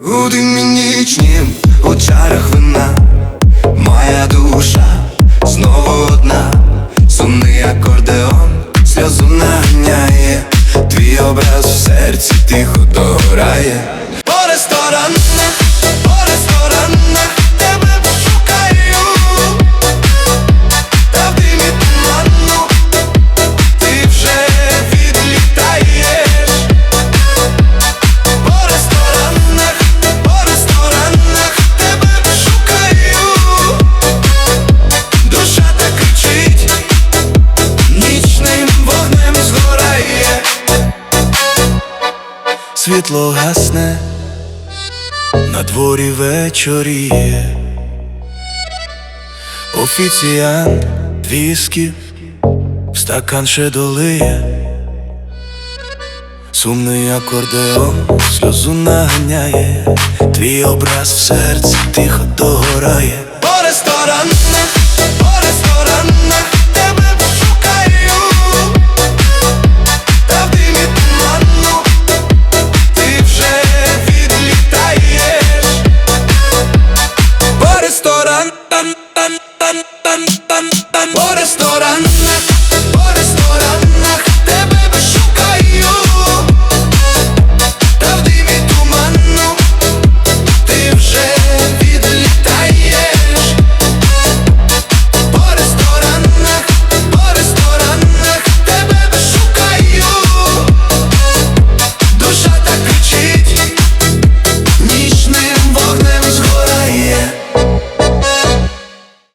У димі нічнім, у чарах вина, моя душа знову одна, сумний акордеон, сльозу наганяє, твій образ в серці тихо догорає. Світло гасне, на дворі вечоріє Офіціант віскі в стакан ще долиє. Сумний акордеон сльозу наганяє, твій образ в серці тихо догорає.